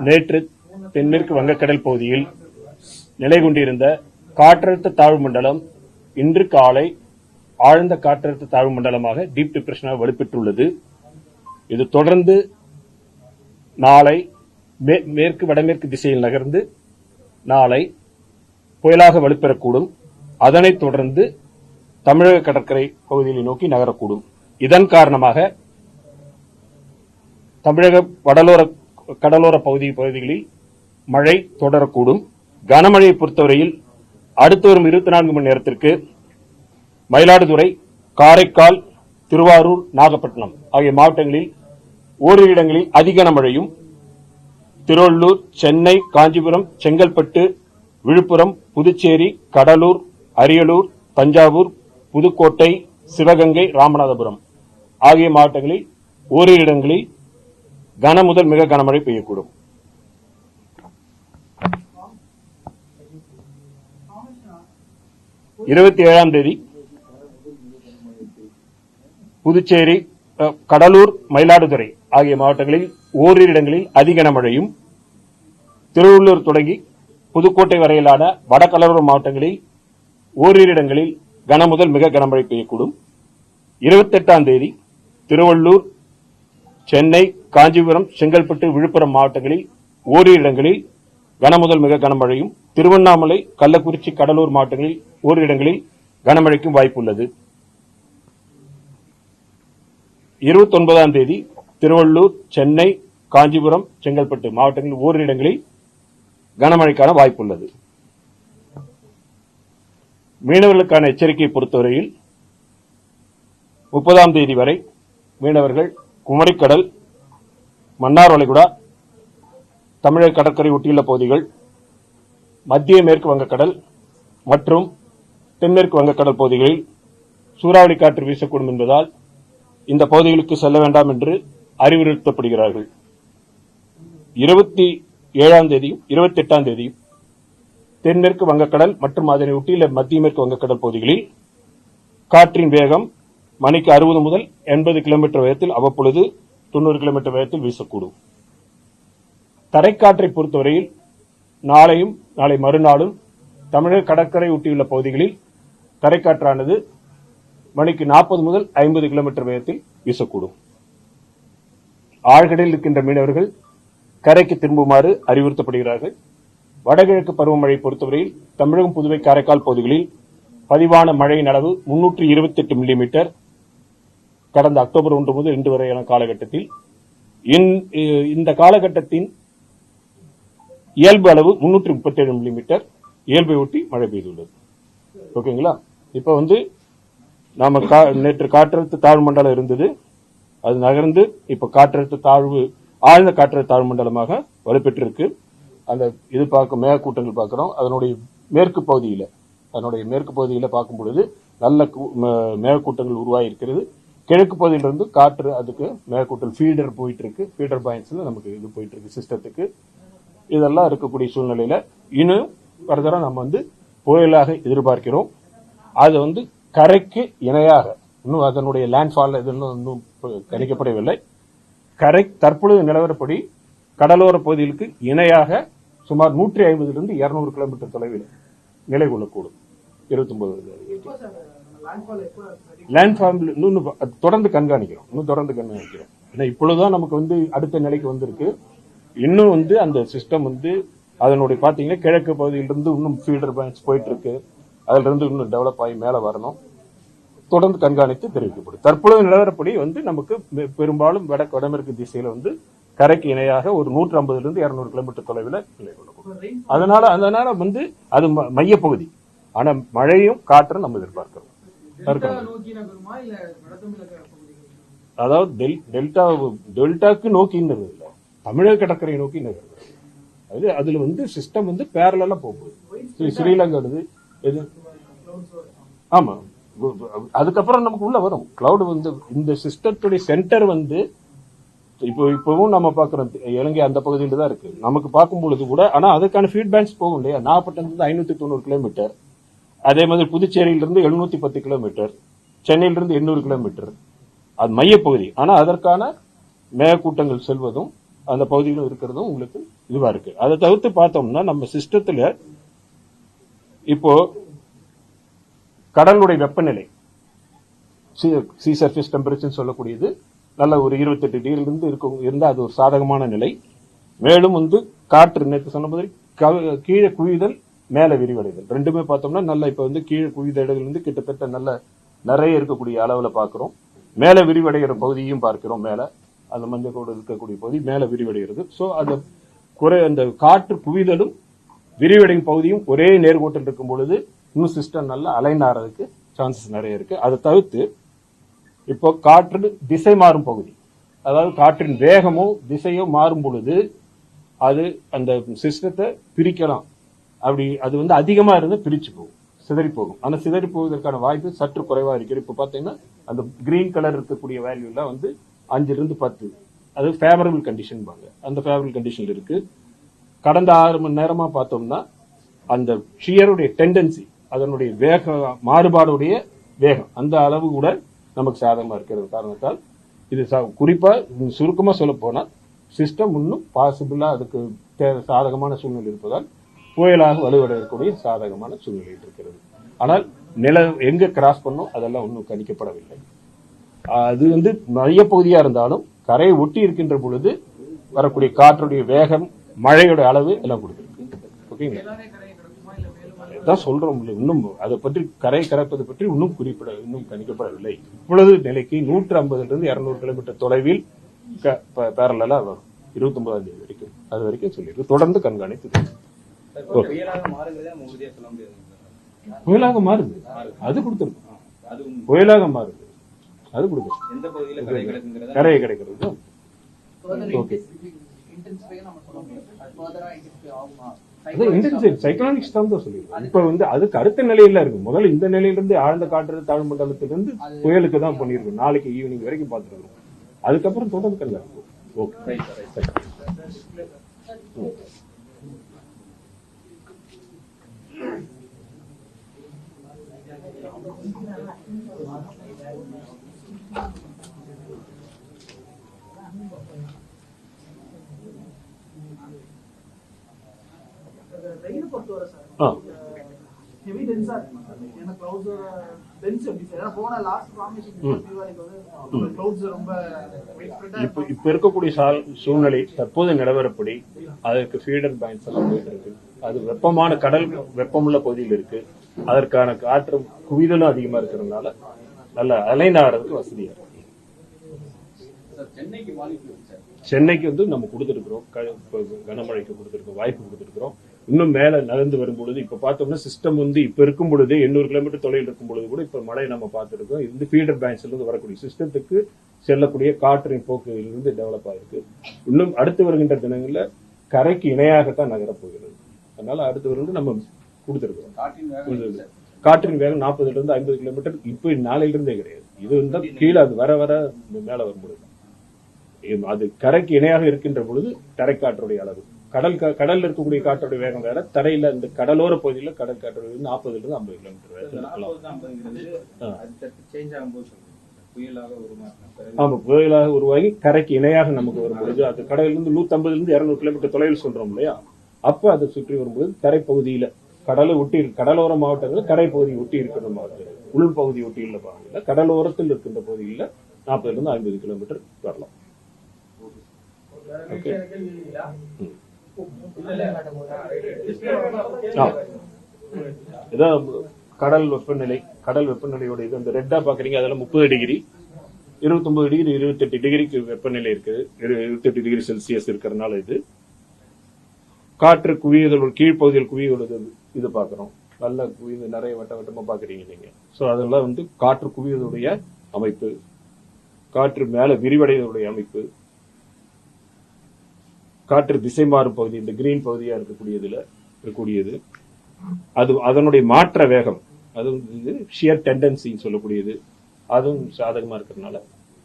நேற்று தென்மேற்கு வங்கக்கடல் பகுதியில் நிலை கொண்டிருந்த காற்றழுத்த தாழ்வு மண்டலம் இன்று காலை ஆழ்ந்த காற்றழுத்த தாழ்வு மண்டலமாக டீப் டிப்ரெஷனாக வலுப்பெற்றுள்ளது. இது தொடர்ந்து நாளை மே- மேற்கு வடமேற்கு திசையில் நகர்ந்து நாளை புயலாக வலுப்பெறக்கூடும். அதனைத் தொடர்ந்து தமிழக கடற்கரை பகுதிகளை நோக்கி நகரக்கூடும். இதன் காரணமாக தமிழக வடலோர கடலோர பகுதி பகுதிகளில் மழை தொடரக்கூடும். கனமழையை பொறுத்தவரையில் அடுத்து வரும் இருபத்தி நான்கு மணி நேரத்திற்கு மயிலாடுதுறை காரைக்கால் திருவாரூர் நாகப்பட்டினம் ஆகிய மாவட்டங்களில் ஓரிரு இடங்களில் அதிக கனமழையும் திருவள்ளூர் சென்னை காஞ்சிபுரம் செங்கல்பட்டு விழுப்புரம் புதுச்சேரி கடலூர் அரியலூர் தஞ்சாவூர் புதுக்கோட்டை சிவகங்கை ராமநாதபுரம் ஆகிய மாவட்டங்களில் ஓரிரு இடங்களில் கன முதல் மிக கனமழை பெய்யக்கூடும். இருபத்தி ஏழாம் தேதி புதுச்சேரி கடலூர் மயிலாடுதுறை ஆகிய மாவட்டங்களில் ஓரிரு இடங்களில் அதிக கனமழையும் திருவள்ளூர் தொடங்கி புதுக்கோட்டை வரையிலான வடகடலோர மாவட்டங்களில் ஓரிரு இடங்களில் கன முதல் மிக கனமழை பெய்யக்கூடும். இருபத்தெட்டாம் தேதி திருவள்ளூர் சென்னை காஞ்சிபுரம் செங்கல்பட்டு விழுப்புரம் மாவட்டங்களில் ஓரிரு இடங்களில் கனமுதல் மிக கனமழையும் திருவண்ணாமலை கள்ளக்குறிச்சி கடலூர் மாவட்டங்களில் ஓரிரு இடங்களில் கனமழைக்கும் வாய்ப்புள்ளது. இருபத்தி ஒன்பதாம் தேதி திருவள்ளூர் சென்னை காஞ்சிபுரம் செங்கல்பட்டு மாவட்டங்களில் ஓரிரு இடங்களில் கனமழைக்கான வாய்ப்புள்ளது. மீனவர்களுக்கான எச்சரிக்கையை பொறுத்தவரையில் முப்பதாம் தேதி வரை மீனவர்கள் குமரிக்கடல் மன்னார் வளைகுடா தமிழக கடற்கரை ஒட்டியுள்ள பகுதிகள் மத்திய மேற்கு வங்கக்கடல் மற்றும் தென்மேற்கு வங்கக்கடல் பகுதிகளில் சூறாவளி காற்று வீசக்கூடும் என்பதால் இந்த பகுதிகளுக்கு செல்ல வேண்டாம் என்று அறிவுறுத்தப்படுகிறார்கள். இருபத்தி ஏழாம் தேதியும் இருபத்தி எட்டாம் தேதியும் தென்மேற்கு வங்கக்கடல் மற்றும் அதனை ஒட்டியுள்ள மத்திய மேற்கு வங்கக்கடல் பகுதிகளில் காற்றின் வேகம் மணிக்கு அறுபது முதல் எண்பது கிலோமீட்டர் வேகத்தில் அவ்வப்பொழுது தொண்ணூறு கிலோமீட்டர் வேகத்தில் வீசக்கூடும். தரைக்காற்றை பொறுத்தவரையில் நாளையும் நாளை மறுநாளும் தமிழக கடற்கரை ஒட்டியுள்ள பகுதிகளில் தரைக்காற்றானது மணிக்கு நாற்பது முதல் ஐம்பது கிலோமீட்டர் வேகத்தில் வீசக்கூடும். ஆழ்கடலில் இருக்கின்ற மீனவர்கள் கரைக்கு திரும்புமாறு அறிவுறுத்தப்படுகிறார்கள். வடகிழக்கு பருவமழை பொறுத்தவரையில் தமிழகம் புதுவை காரைக்கால் பகுதிகளில் பதிவான மழையின் அளவு முன்னூற்று இருபத்தி எட்டு மில்லிமீட்டர் கடந்த அக்டோபர் ஒன்று முதல் இன்று வரையான காலகட்டத்தில் இந்த காலகட்டத்தின் இயல்பு அளவு முன்னூற்றி முப்பத்தி ஏழு மில்லிமீட்டர். இயல்பை ஒட்டி மழை பெய்துள்ளது. ஓகேங்களா? இப்ப வந்து நாம கா- நேற்று காற்றழுத்த தாழ்வு மண்டலம் இருந்தது. அது நகர்ந்து இப்ப காற்றழுத்த தாழ்வு ஆழ்ந்த காற்றழுத்த தாழ்வு மண்டலமாக வலுப்பெற்றிருக்கு. அந்த இது பார்க்க மேகக்கூட்டங்கள் பார்க்கிறோம். அதனுடைய மேற்கு பகுதியில் அதனுடைய மேற்கு பகுதியில் பார்க்கும் பொழுது நல்ல கூ- ம- மேகக்கூட்டங்கள் உருவாகி இருக்கிறது கிழக்கு பகுதியிலிருந்து காற்று அதுக்கு மேற்கூட்டல் ஃபீடர் போயிட்டு இருக்கு ஃபீடர் பாயிண்ட்ஸ்ல நமக்கு இது போயிட்டு இருக்கு சிஸ்டத்துக்கு இதெல்லாம் இருக்கக்கூடிய சூழ்நிலையில இன்னும் ஃபர்தரா நம்ம வந்து புயலாக எதிர்பார்க்கிறோம். அது வந்து கரைக்கு இணையாக இன்னும் அதனுடைய லேண்ட்ஃபால் இது இன்னும் கணிக்கப்படவில்லை. கரை தற்பொழுது நிலவரப்படி கடலோர பகுதிகளுக்கு இணையாக சுமார் நூற்றி ஐம்பதிலிருந்து இருநூறு கிலோமீட்டர் தொலைவில் நிலை கொள்ளக்கூடும். இருபத்தி லேண்ட்ஃபார்ம் இன்னும் இன்னும் தொடர்ந்து கண்காணிக்கிறோம். இன்னும் தொடர்ந்து கண்காணிக்கிறோம். ஏன்னா இப்பொழுதுதான் நமக்கு வந்து அடுத்த நிலைக்கு வந்திருக்கு. இன்னும் வந்து அந்த சிஸ்டம் வந்து அதனுடைய பாத்தீங்கன்னா கிழக்கு பகுதியிலிருந்து இன்னும் ஃபீடர் பாயிண்ட்ஸ் போயிட்டு இருக்கு அதுல இருந்து இன்னும் டெவலப் ஆகி மேல வரணும். தொடர்ந்து கண்காணித்து தெரிவிக்கப்படும். தற்பொழுது நிலவரப்படி வந்து நமக்கு பெரும்பாலும் வடக்கு வடமேற்கு திசையில வந்து கரைக்கு இணையாக ஒரு நூற்றி ஐம்பதுல இருந்து இருநூறு கிலோமீட்டர் தொலைவில் நிலை கொள்ளக்கூடும் அதனால அதனால வந்து அது மையப்பகுதி. ஆனா மழையும் காற்றும் நம்ம எதிர்பார்க்கிறோம். அதாவது டெல்- டெல்டா டெல்டாக்கு நோக்கின்றது இல்ல. தமிழக கடற்கரை நோக்கி நகருது. அது அதுல வந்து சிஸ்டம் வந்து பேரலா போகுது. ஸ்ரீ- ஸ்ரீலங்கா இது ஆமா. அதுக்கப்புறம் நமக்கு உள்ள வரும். கிளவுட் வந்து இந்த சிஸ்டத்துடைய சென்டர் வந்து இப்போ இப்பவும் நம்ம பாக்குறோம் இலங்கை அந்த பகுதியில தான் இருக்கு. நமக்கு பார்க்கும் பொழுது கூட ஆனா அதுக்கான ஃபீட்பேக்ஸ் போகும் இல்லையா? நாகப்பட்டினத்துல இருந்து ஐநூத்தி தொண்ணூறு கிலோமீட்டர் அதே மாதிரி புதுச்சேரியிலிருந்து எழுநூத்தி பத்து கிலோமீட்டர் சென்னையிலிருந்து எண்ணூறு கிலோமீட்டர். அது மையப்பகுதி. ஆனா அதற்கான மேகக்கூட்டங்கள் செல்வதும் அந்த பகுதிகளும் இருக்கிறதும் உங்களுக்கு இதுவா இருக்கு. அதை தவிர்த்து பார்த்தோம்னா நம்ம சிஸ்டத்துல இப்போ கடலுடைய வெப்பநிலை சி சர்ஃபேஸ் டெம்பரேச்சர் சொல்லக்கூடியது நல்ல ஒரு இருபத்தெட்டு டிகிரில இருந்து இருக்கும் இருந்தால் அது ஒரு சாதகமான நிலை. மேலும் வந்து காற்று நேற்று சொன்ன மாதிரி கீழே குவிதல் மேல விரிவடைதல். ரெண்டுமே பார்த்தோம்னா நல்ல இப்ப வந்து கீழே குவித இடங்கள் வந்து கிட்டத்தட்ட நல்ல நிறைய இருக்கக்கூடிய அளவுல பார்க்குறோம் மேல விரிவடைகிற பகுதியும் பார்க்கிறோம் மேல. அந்த மஞ்சள் கூட இருக்கக்கூடிய பகுதி மேல விரிவடைகிறது. சோ அந்த குறை அந்த காற்று குவிதலும் விரிவடையும் பகுதியும் ஒரே நேர்கோட்டில் இருக்கும் பொழுது இன்னும் சிஸ்டம் நல்லா அலைன் ஆறதுக்கு சான்சஸ் நிறைய இருக்கு. அதை தவிர்த்து இப்போ காற்று திசை மாறும் பகுதி. அதாவது காற்றின் வேகமோ திசையோ மாறும் பொழுது அது அந்த சிஸ்டத்தை பிரிக்கலாம். அப்படி அது வந்து அதிகமா இருந்து பிரிச்சு போகும் சிதறி போகும். ஆனா சிதறி போவதற்கான வாய்ப்பு சற்று குறைவா இருக்கிறது. இப்போ பாத்தீங்கன்னா அந்த கிரீன் கலர் இருக்கக்கூடிய வேல்யூ எல்லாம் வந்து அஞ்சுல இருந்து பத்து. அது ஃபேவரபிள் கண்டிஷன் பாங்க. அந்த ஃபேவரபிள் கண்டிஷன்ல இருக்கு. கடந்த ஆறு மணி நேரமா பார்த்தோம்னா அந்த ஷியருடைய டெண்டன்சி அதனுடைய வேக மாறுபாடுடைய வேகம் அந்த அளவு கூட நமக்கு சாதகமா இருக்கிறது. காரணத்தால் இது சா- குறிப்பா சுருக்கமா சொல்ல போனா சிஸ்டம் இன்னும் பாசிபிளா அதுக்கு சாதகமான சூழ்நிலை இருப்பதால் புயலாக வலுவடையக்கூடிய சாதகமான சூழ்நிலை இருக்கிறது. ஆனால் நில எங்க கிராஸ் பண்ணும் அதெல்லாம் ஒன்றும் கணிக்கப்படவில்லை. அது வந்து மையப்பகுதியா இருந்தாலும் கரையை ஒட்டி இருக்கின்ற பொழுது வரக்கூடிய காற்றுடைய வேகம் மழையோட அளவு எல்லாம் கொடுத்துருக்கு. ஓகேங்களா? தான் சொல்றோம் இன்னும் அதை பற்றி கரை கறப்பது பற்றி இன்னும் குறிப்பிட இன்னும் கணிக்கப்படவில்லை. இப்பொழுது நிலைக்கு நூற்று ஐம்பதுல இருந்து இருநூறு கிலோமீட்டர் தொலைவில் பேரலா வரும். இருபத்தி ஒன்பதாம் தேதி வரைக்கும். அது வரைக்கும் சொல்லியிருக்கு. தொடர்ந்து கண்காணித்து புயலாக மாறுது. அது கொடுத்துருக்கும். புயலாக மாறுது. அது கொடுக்கும் கரையை கிடைக்கிறது. இன்டென்சிவ் சைக்ளானிக்ஸ் தான் தான் சொல்லிடுறோம். இப்ப வந்து அதுக்கு அடுத்த நிலையில இருக்கு. முதல்ல இந்த நிலையிலிருந்து ஆழ்ந்த காற்று தாழ் மண்டலத்திலிருந்து புயலுக்கு தான் பண்ணிருக்கோம் நாளைக்கு ஈவினிங் வரைக்கும் பார்த்துருக்கோம். அதுக்கப்புறம் தொடர்ந்து கண்காணிப்போம். ஓகே ஹெவி டென்ஸா இருக்குமா சார் ஏன்னா கிளவுட்ஸ் டென்ஸ் எப்படி சார் ஏன்னா போன லாஸ்ட் ஃபார்மேஷன் தீபாவளிக்கு வந்து கிளவுட்ஸ் ரொம்ப spread ஆ இப்ப இப்ப இருக்கக்கூடிய சூழ்நிலை தற்போது நிலவரப்படி அதற்கு ஃபீடர் பாயிண்ட்ஸ் எல்லாம் போயிட்டு இருக்கு. அது வெப்பமான கடல் வெப்பமுள்ள பகுதியில் இருக்கு. அதற்கான காற்று குவிதலும் அதிகமா இருக்கிறதுனால நல்ல அலைன் ஆகிறதுக்கு வசதியா இருக்கு. சார் சென்னைக்கு வந்து நம்ம கொடுத்துருக்கிறோம். கனமழைக்கு கொடுத்துருக்கோம் வாய்ப்பு கொடுத்துருக்கிறோம். இன்னும் மேல நகர்ந்து வரும் பொழுது இப்ப பார்த்தோம்னா சிஸ்டம் வந்து இப்ப இருக்கும் பொழுது எண்ணூறு கிலோமீட்டர் தொலைவில் இருக்கும் பொழுது கூட இப்ப மழை நம்ம பார்த்திருக்கோம். இது வந்து ஃபீடர் பேங்க்ஸ்ல இருந்து வரக்கூடிய சிஸ்டத்துக்கு செல்லக்கூடிய காற்றின் போக்குகளிலிருந்து டெவலப் ஆயிருக்கு. இன்னும் அடுத்து வருகின்ற தினங்கள்ல கரைக்கு இணையாகத்தான் நகரப் போகிறது அதனால அடுத்து வருவது நம்ம கொடுத்துருக்கோம் காற்றின் வேகம் எப்படி சார்? காற்றின் வேகம் நாற்பதுல இருந்து ஐம்பது கிலோமீட்டர் இப்ப நாளையில இருந்தே கிடையாது. இது வந்து கீழே அது வர வர மேல வரும்பொழுது அது கரைக்கு இணையாக இருக்கின்ற பொழுது தரைக்காற்றுடைய அளவு. கடல் கடல்ல இருக்கக்கூடிய காற்றுடைய வேகம் வேற தரையில இந்த கடலோர பகுதியில கடல் காற்றுடைய நாற்பதுல இருந்து ஐம்பது கிலோமீட்டர் ஆமா புயலாக உருவாகி கரைக்கு இணையாக நமக்கு வரும் பொழுது அது கடலில் இருந்து நூத்தி ஐம்பதுல இருந்து இருநூறு கிலோமீட்டர் தொலைவில் சொல்றோம் இல்லையா? அப்ப அதை சுற்றி வரும்போது தரைப்பகுதியில கடலை ஒட்டி கடலோர மாவட்டங்கள் கரை பகுதி ஒட்டி இருக்கிற மாவட்டங்கள் உள் பகுதி ஒட்டி உள்ள பகுதியில் கடலோரத்தில் இருக்கின்ற பகுதியில் நாற்பதுல இருந்து ஐம்பது கிலோமீட்டர் வரலாம். ஓகே. இதான் கடல் வெப்பநிலை கடல் வெப்பநிலையோட இது. அந்த ரெட்டா பாக்குறீங்க அதெல்லாம் முப்பது டிகிரி. இருபத்தொன்பது டிகிரி இருபத்தெட்டு டிகிரிக்கு வெப்பநிலை இருக்குது. இருபத்தி இருபத்தெட்டு டிகிரி செல்சியஸ் இருக்கிறதுனால இது. காற்று குவியதல் கீழ்ப்பகுதியில் குவியுள்ளது இது பாக்குறோம் நல்ல குவிந்து நிறைய வட்ட வட்டமா பாக்குறீங்க நீங்க. சோ அதெல்லாம் வந்து காற்று குவியதுடைய அமைப்பு. காற்று மேல விரிவடைவதுடைய அமைப்பு. காற்று திசை மாறும் பகுதி இந்த கிரீன் பகுதியா இருக்கக்கூடியதுல இருக்கக்கூடியது. அது அதனுடைய மாற்ற வேகம் அது ஷியர் டெண்டன்சின்னு சொல்லக்கூடியது. அதுவும் சாதகமா இருக்கிறதுனால